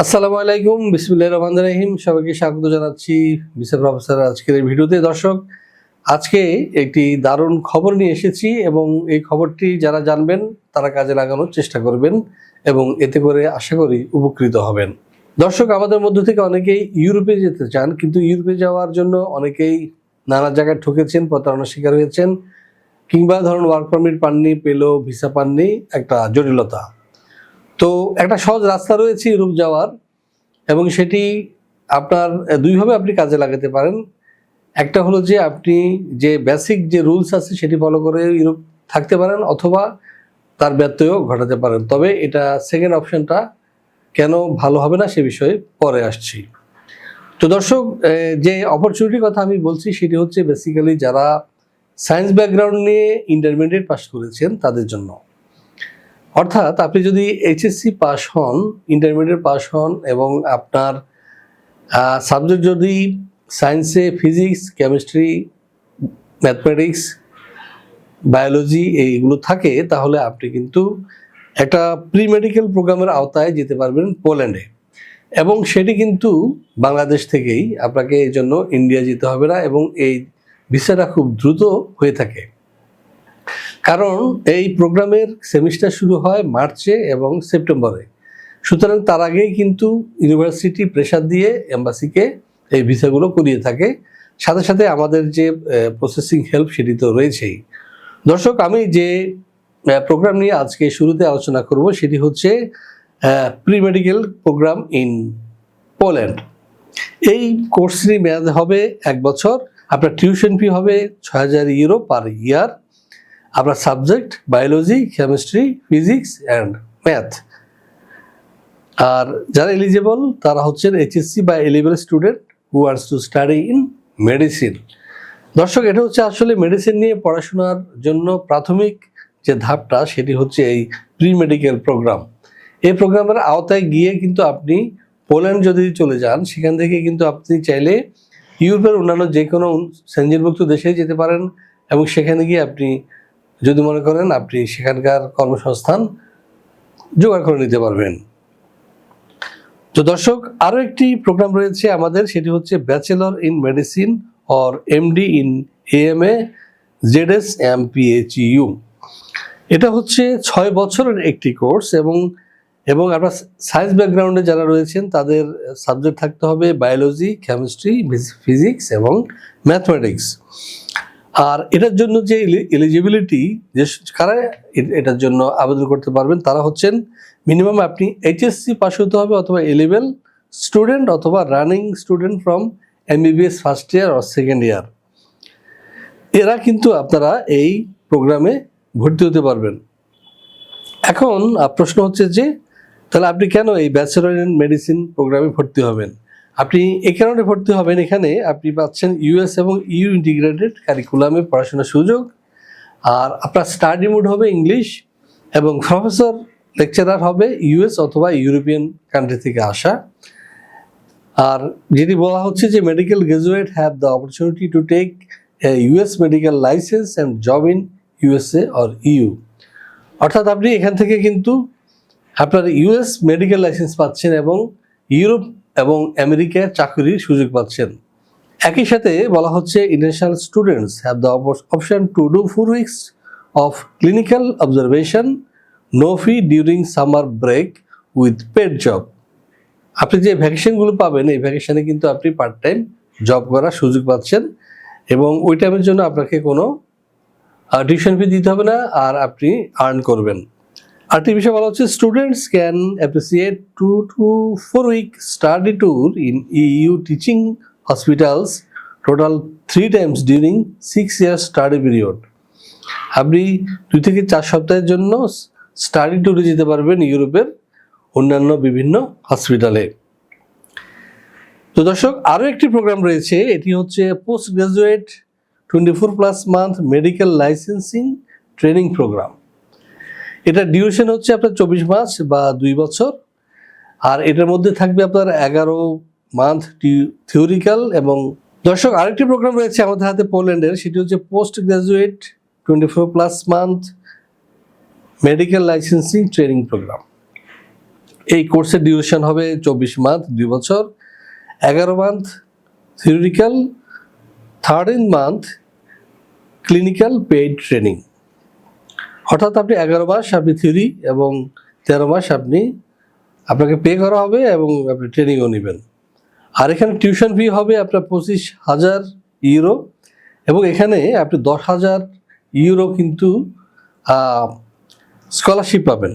আসসালামু আলাইকুম বিসমুল্লাহ রহমান রাহিম। সবাইকে স্বাগত জানাচ্ছি বিসা প্রফেসর আজকের এই ভিডিওতে। দর্শক, আজকে একটি দারুণ খবর নিয়ে এসেছি এবং এই খবরটি যারা জানবেন, তারা কাজে লাগানোর চেষ্টা করবেন এবং এতে করে আশা করি উপকৃত হবেন। দর্শক, আমাদের মধ্য থেকে অনেকেই ইউরোপে যেতে চান, কিন্তু ইউরোপে যাওয়ার জন্য অনেকেই নানা জায়গায় ঠকেছেন, প্রতারণার শিকার হয়েছেন কিংবা ধরুন ওয়ার্ক পারমিট পাননি পেল ভিসা পাননি, একটা জটিলতা। তো একটা সহজ রাস্তা রয়েছে ইউরোপ যাওয়ার এবং সেটি আপনার দুইভাবে আপনি কাজে লাগাতে পারেন। একটা হলো যে আপনি যে বেসিক যে রুলস আছে সেটি ফলো করে ইউরোপ থাকতে পারেন অথবা তার ব্যত্যয়ও ঘটাতে পারেন। তবে এটা সেকেন্ড অপশনটা কেন ভালো হবে না সে বিষয়ে পরে আসছি। তো দর্শক যে অপরচুনিটির কথা আমি বলছি সেটি হচ্ছে বেসিক্যালি যারা সায়েন্স ব্যাকগ্রাউন্ড নিয়ে ইন্টারমিডিয়েট পাস করেছেন তাদের জন্য। অর্থাৎ আপনি যদি এইচএসসি পাস হন ইন্টারমিডিয়েট পাস হন এবং আপনার সাবজেক্ট যদি সায়েন্সে ফিজিক্স কেমিস্ট্রি ম্যাথমেটিক্স বায়োলজি এইগুলো থাকে, তাহলে আপনি কিন্তু একটা প্রি মেডিকেল প্রোগ্রামের আওতায় যেতে পারবেন পোল্যান্ডে এবং সেটি কিন্তু বাংলাদেশ থেকেই আপনাকে এই জন্য ইন্ডিয়া যেতে হবে না এবং এই ভিসাটা খুব দ্রুত হয়ে থাকে। কারণ এই প্রোগ্রামের সেমিস্টার শুরু হয় মার্চে এবং সেপ্টেম্বরে। সুতরাং তার আগেই কিন্তু ইউনিভার্সিটি প্রেশার দিয়ে এম্বাসিকে এই ভিসাগুলো করিয়ে থাকে। সাথে সাথে আমাদের যে প্রসেসিং হেল্প সেটি তো রয়েছেই। দর্শক, আমি যে প্রোগ্রাম নিয়ে আজকে শুরুতে আলোচনা করব সেটি হচ্ছে pre medical program in Poland এই কোর্সটি মেয়াদ হবে এক বছর, আপনার টিউশন ফি হবে ছয় হাজার ইউরো পার ইয়ার আপনার subject biology chemistry physics and math আর যারা এলিজেবল তারা হচ্ছেন এইচএসসি বা eligible student who wants to study in medicine দর্শক, এটা হচ্ছে আসলে মেডিসিন নিয়ে পড়াশোনার জন্য প্রাথমিক যে ধাপটা, সেটি হচ্ছে এই প্রি মেডিকেল প্রোগ্রাম এই প্রোগ্রামের আওতায় গিয়ে কিন্তু আপনি পোল্যান্ড যদি চলে যান, সেখান থেকে কিন্তু আপনি চাইলে ইউরোপের অন্যান্য যে কোনো সেঞ্জিনভুক্ত দেশে যেতে পারেন এবং সেখানে গিয়ে আপনি যদি মনে করেন আপনি সেখানকার কর্মসংস্থান জোগাড় করে নিতে পারবেন। তো দর্শক, আরও একটি প্রোগ্রাম রয়েছে আমাদের, সেটি হচ্ছে bachelor in medicine or MD in AMA ZS M PHU এটা হচ্ছে ছয় বছরের একটি কোর্স এবং এবং আপনার সায়েন্স ব্যাকগ্রাউন্ডে যারা রয়েছেন, তাদের সাবজেক্ট থাকতে হবে বায়োলজি, কেমিস্ট্রি, ফিজিক্স এবং ম্যাথমেটিক্স। আর এটার জন্য যে এলিজিবিলিটি যে কারা এটার জন্য আবেদন করতে পারবেন, তারা হচ্ছেন মিনিমাম আপনি এইচএসসি পাস হতে হবে অথবা এলেভেল স্টুডেন্ট অথবা running student from MBBS first year or second year এরা কিন্তু আপনারা এই প্রোগ্রামে ভর্তি হতে পারবেন। এখন প্রশ্ন হচ্ছে যে, তাহলে আপনি কেন এই ব্যাচেলর ইন মেডিসিন প্রোগ্রামে ভর্তি হবেন? আপনি এই কারণে ভর্তি হবেন এখানে। আপনি পাচ্ছেন ইউএস এবং ইউ ইন্টিগ্রেটেড কারিকুলামে পড়াশোনার সুযোগ। আর আপনার স্টাডি মোড হবে ইংলিশ এবং প্রফেসর লেকচারার হবে ইউএস অথবা ইউরোপিয়ান কান্ট্রি থেকে আসা। আর যেটি বলা হচ্ছে যে medical graduate have the opportunity to take US medical license and job in USA or EU অর্থাৎ আপনি এখান থেকে কিন্তু আপনার ইউএস মেডিকেল লাইসেন্স পাচ্ছেন এবং ইউরোপ এবং আমেরিকায় চাকরির সুযোগ পাচ্ছেন। একই সাথে বলা হচ্ছে international students have the option to do four weeks of clinical observation no fee during summer break with paid job আপনি যে ভ্যাকেশনগুলো পাবেন, এই ভ্যাকেশনে কিন্তু আপনি পার্ট টাইম জব করার সুযোগ পাচ্ছেন এবং ওই টাইমের জন্য আপনাকে কোনো টিউশন ফি দিতে হবে না, আর আপনি আর্ন করবেন। আরেকটি বিষয় বলা হচ্ছে students can appreciate two to four week study tour in EU teaching hospitals total three times during six year study period আপনি দুই থেকে চার সপ্তাহের জন্য স্টাডি ট্যুরে যেতে পারবেন ইউরোপের অন্যান্য বিভিন্ন হসপিটালে তো দর্শক, আরও একটি প্রোগ্রাম রয়েছে, এটি হচ্ছে post graduate twenty four plus month medical licensing training program এটা ডিউরেশন হচ্ছে আপনার চব্বিশ মাস বা দুই বছর। আর এটার মধ্যে থাকবে আপনার এগারো মান্থ থিওরিক্যাল এবং দর্শক, আরেকটি প্রোগ্রাম রয়েছে আমাদের হাতে পোল্যান্ডের, সেটি হচ্ছে post graduate twenty four plus month medical licensing training program এই কোর্সের ডিউরেশন হবে চব্বিশ মান্থ দুই বছর। এগারো month theoretical thirteen month clinical paid training অর্থাৎ আপনি এগারো মাস আপনি থিওরি এবং তেরো মাস আপনি আপনাকে পে করা হবে এবং আপনি ট্রেনিংও নেবেন। আর এখানে টিউশন ফি হবে আপনার পঁচিশ হাজার ইউরো এবং এখানে আপনি দশ হাজার ইউরো কিন্তু স্কলারশিপ পাবেন।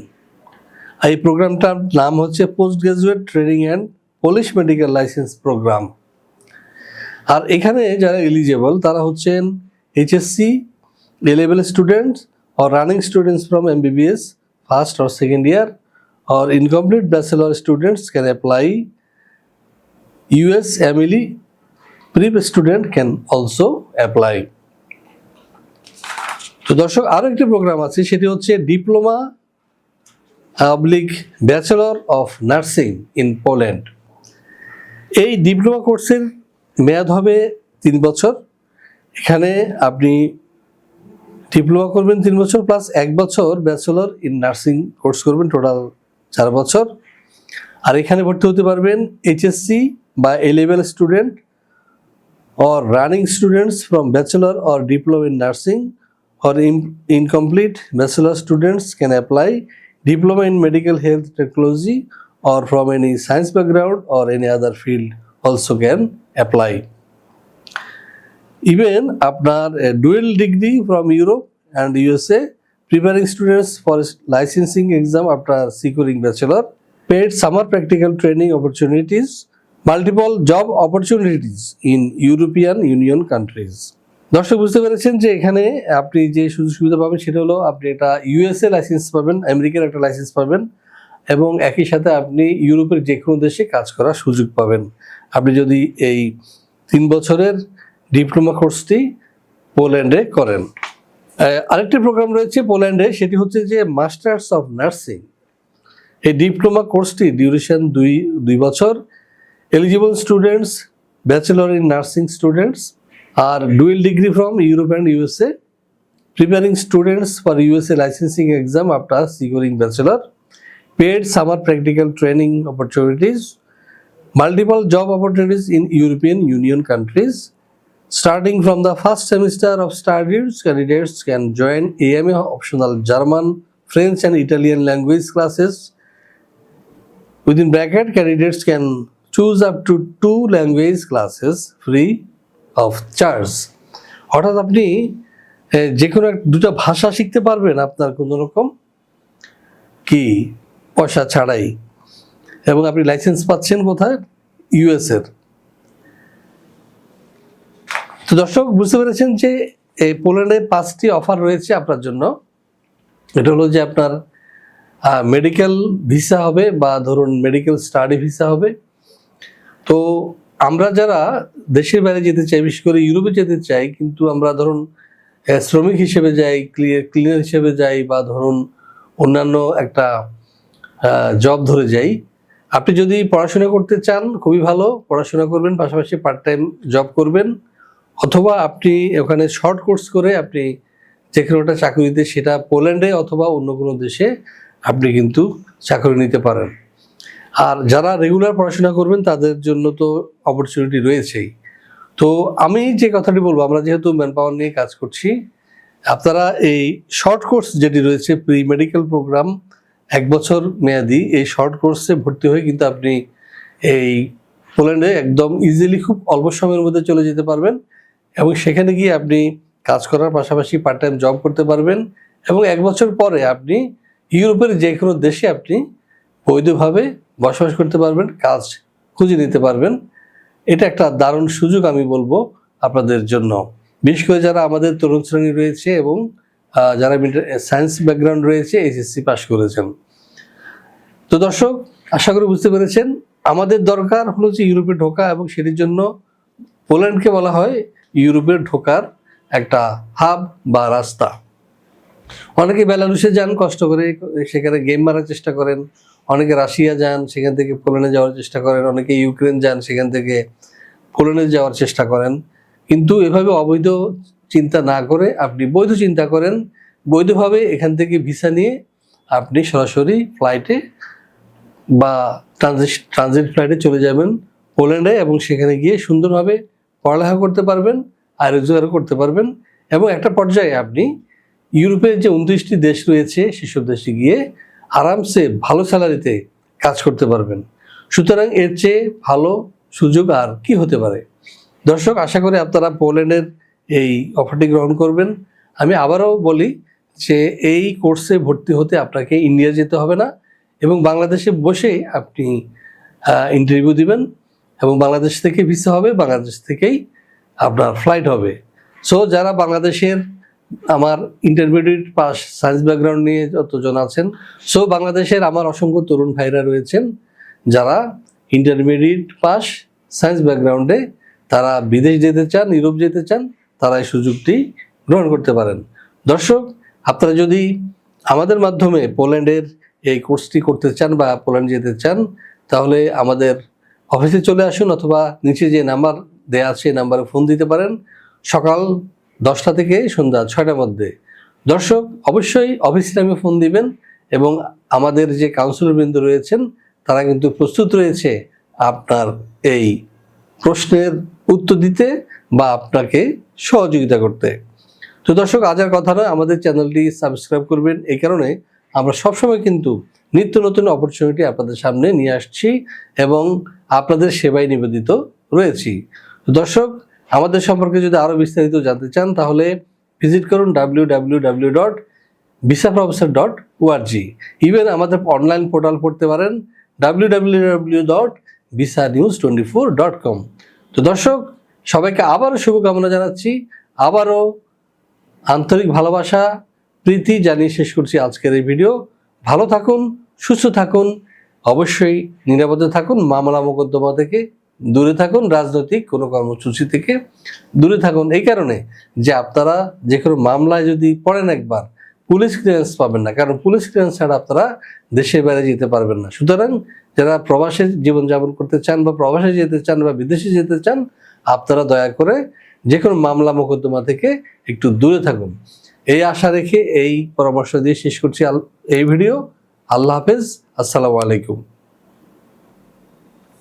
এই প্রোগ্রামটার নাম হচ্ছে post graduate training and Polish medical license program আর এখানে যারা এলিজেবল তারা হচ্ছেন HSC A level students or running students from MBBS first or second year or incomplete bachelor students can apply US MLE prep student can also apply তো দর্শক আরও একটি programme আছে সেটি হচ্ছে diploma oblique bachelor of nursing in Poland এই diploma কোর্সের মেয়াদ হবে তিন বছর এখানে আপনি ডিপ্লোমা করবেন তিন বছর প্লাস এক বছর ব্যাচেলর ইন নার্সিং কোর্স করবেন টোটাল চার বছর। আর এখানে ভর্তি হতে পারবেন এইচএসসি বা A level student or running students from bachelor or diploma in nursing or incomplete bachelor students can apply diploma in medical health technology or from any science background or any other field also can apply even আপনার dual degree from Europe and USA preparing students for licensing exam after securing bachelor paid summer practical training opportunities multiple job opportunities in European Union countries দর্শক, বুঝতে পেরেছেন যে এখানে আপনি যে সুযোগ সুবিধা পাবেন সেটা হলো আপনি এটা ইউএসএ লাইসেন্স পাবেন, আমেরিকার একটা লাইসেন্স পাবেন এবং একই সাথে আপনি ইউরোপের যে কোনো দেশে কাজ করার সুযোগ পাবেন। আপনি যদি এই তিন বছরের ডিপ্লোমা কোর্সটি পোল্যান্ডে করেন। আরেকটি প্রোগ্রাম রয়েছে পোল্যান্ডে, সেটি হচ্ছে যে মাস্টার্স অফ নার্সিং। এই ডিপ্লোমা কোর্সটি ডিউরেশন দুই দুই বছর। Eligible students, bachelor in nursing students, R dual degree from Europe and USA. Preparing students for USA licensing exam after securing bachelor. Paid summer practical training opportunities. Multiple job opportunities in European Union countries. Starting from the first semester of studies, candidates can join AMA optional German, French, and Italian language classes. Within bracket, candidates can choose up to two language classes free of charge. অর্থাৎ আপনি যে কোনো দুটো ভাষা শিখতে পারবেন আপনার কোনো রকম কি পয়সা ছাড়াই এবং আপনি লাইসেন্স পাচ্ছেন কোথায় ইউএস এর তো দর্শক, বুঝতে পেরেছেন যে এই পোল্যান্ডে পাঁচটি অফার রয়েছে আপনার জন্য। এটা হলো যে আপনার মেডিকেল ভিসা হবে বা ধরুন মেডিকেল স্টাডি ভিসা হবে। তো আমরা যারা দেশের বাইরে যেতে চাই, বিশেষ করে ইউরোপে যেতে চাই, কিন্তু আমরা ধরুন শ্রমিক হিসেবে যাই ক্লিনার হিসেবে যাই বা ধরুন অন্যান্য একটা জব ধরে যাই, আপনি যদি পড়াশোনা করতে চান, খুবই ভালো। পড়াশোনা করবেন, পাশাপাশি পার্ট টাইম জব করবেন। অথবা আপনি ওখানে শর্ট কোর্স করে আপনি যে কোনো একটা চাকরিতে সেটা পোল্যান্ডে অথবা অন্য কোনো দেশে আপনি কিন্তু চাকরি নিতে পারেন। আর যারা রেগুলার পড়াশোনা করবেন, তাদের জন্য তো অপরচুনিটি রয়েছেই। তো আমি যে কথাটি বলব, আমরা যেহেতু ম্যান পাওয়ার নিয়ে কাজ করছি, আপনারা এই শর্ট কোর্স যেটি রয়েছে প্রি মেডিকেল প্রোগ্রাম এক বছর মেয়াদি, এই শর্ট কোর্সে ভর্তি হয়ে কিন্তু আপনি এই পোল্যান্ডে একদম ইজিলি খুব অল্প সময়ের মধ্যে চলে যেতে পারবেন। এবং সেখানে গিয়ে আপনি কাজ করার পাশাপাশি পার্ট টাইম জব করতে পারবেন এবং এক বছর পরে আপনি ইউরোপের যে কোনো দেশে আপনি বৈধভাবে বসবাস করতে পারবেন, কাজ খুঁজে নিতে পারবেন। এটা একটা দারুণ সুযোগ আমি বলব আপনাদের জন্য। বিশেষ করে যারা আমাদের তরুণ শ্রেণি রয়েছে এবং যারা সায়েন্স ব্যাকগ্রাউন্ড রয়েছে এইচএসসি পাস করেছেন। তো দর্শক, আশা করি বুঝতে পেরেছেন। আমাদের দরকার হলো যে ইউরোপে ঢোকা এবং সেটির জন্য পোল্যান্ডকে বলা হয় ইউরোপে ঢোকার একটা হাব বা রাস্তা। অনেকে বেলারুশে যান, কষ্ট করে সেখানে গেম মারার চেষ্টা করেন। অনেকে রাশিয়া যান, সেখান থেকে পোল্যান্ডে যাওয়ার চেষ্টা করেন। অনেকে ইউক্রেন যান, সেখান থেকে পোল্যান্ডে যাওয়ার চেষ্টা করেন। কিন্তু এভাবে অবৈধ চিন্তা না করে আপনি বৈধ চিন্তা করেন, বৈধভাবে এখান থেকে ভিসা নিয়ে আপনি সরাসরি ফ্লাইটে বা ট্রানজিট ট্রানজিট ফ্লাইটে চলে যাবেন পোল্যান্ডে এবং সেখানে গিয়ে সুন্দরভাবে পড়ালেখা করতে পারবেন আর রোজগার করতে পারবেন। এবং একটা পর্যায়ে আপনি ইউরোপের যে উনত্রিশটি দেশ রয়েছে, সেসব দেশে গিয়ে আরামসে ভালো স্যালারিতে কাজ করতে পারবেন। সুতরাং এর চেয়ে ভালো সুযোগ আর কি হতে পারে? দর্শক, আশা করি আপনারা পোল্যান্ডের এই অফারটি গ্রহণ করবেন। আমি আবারও বলি যে এই কোর্সে ভর্তি হতে আপনাকে ইন্ডিয়া যেতে হবে না এবং বাংলাদেশে বসে আপনি ইন্টারভিউ দিবেন। এবং বাংলাদেশ থেকে ভিসা হবে, বাংলাদেশ থেকেই আপনার ফ্লাইট হবে। সো যারা বাংলাদেশের আমার ইন্টারমিডিয়েট পাস সায়েন্স ব্যাকগ্রাউন্ড নিয়ে যতজন আছেন সো বাংলাদেশের আমার অসংখ্য তরুণ ভাইরা রয়েছেন, যারা ইন্টারমিডিয়েট পাস সায়েন্স ব্যাকগ্রাউন্ডে তারা বিদেশ যেতে চান, ইউরোপ যেতে চান, তারা এই সুযোগটি গ্রহণ করতে পারেন। দর্শক, আপনারা যদি আমাদের মাধ্যমে পোল্যান্ডের এই কোর্সটি করতে চান বা পোল্যান্ড যেতে চান, তাহলে আমাদের অফিসে চলে আসুন অথবা নিচে যে নাম্বার দেয়া আছে নাম্বারে ফোন দিতে পারেন। সকাল দশটা থেকে সন্ধ্যা ছয়টার মধ্যে। দর্শক, অবশ্যই অফিস নামে ফোন দিবেন এবং আমাদের যে কাউন্সিলরবৃন্দ রয়েছেন, তারা কিন্তু প্রস্তুত রয়েছে আপনার এই প্রশ্নের উত্তর দিতে বা আপনাকে সহযোগিতা করতে। তো দর্শক, আজ আর কথা নয়। আমাদের চ্যানেলটি সাবস্ক্রাইব করবেন। এই কারণে আমরা সবসময় কিন্তু নিত্য নতুন অপরচুনিটি আপনাদের সামনে নিয়ে আসছি এবং আপনাদের সেবায় নিবেদিত রয়েছি। দর্শক, আমাদের সম্পর্কে যদি আরও বিস্তারিত জানতে চান, তাহলে ভিজিট করুন W W W dot visa professor dot ORG even আমাদের অনলাইন পোর্টাল পড়তে পারেন W W dot visa news twenty four dot com তো দর্শক, সবাইকে আবারও শুভকামনা জানাচ্ছি। আবারও আন্তরিক ভালোবাসা প্রীতি জানিয়ে শেষ করছি আজকের এই ভিডিও। ভালো থাকুন, সুস্থ থাকুন, অবশ্যই নিরাপদে থাকুন। মামলা মোকদ্দমা থেকে দূরে থাকুন, রাজনৈতিক কোনো কর্মসূচি থেকে দূরে থাকুন। এই কারণে যে আপনারা যে কোনো মামলায় যদি পড়েন একবার, পুলিশ ক্লিয়ারেন্স পাবেন না। কারণ পুলিশ ক্লিয়ারেন্স ছাড়া আপনারা দেশের বাইরে যেতে পারবেন না। সুতরাং যারা প্রবাসে জীবনযাপন করতে চান বা প্রবাসে যেতে চান বা বিদেশে যেতে চান, আপনারা দয়া করে যে কোনো মামলা মোকদ্দমা থেকে একটু দূরে থাকুন। এই আশা রেখে এই পরামর্শ দিয়ে শেষ করছি এই ভিডিও। আল্লাহ হাফেজ। আসসালামু আলাইকুম।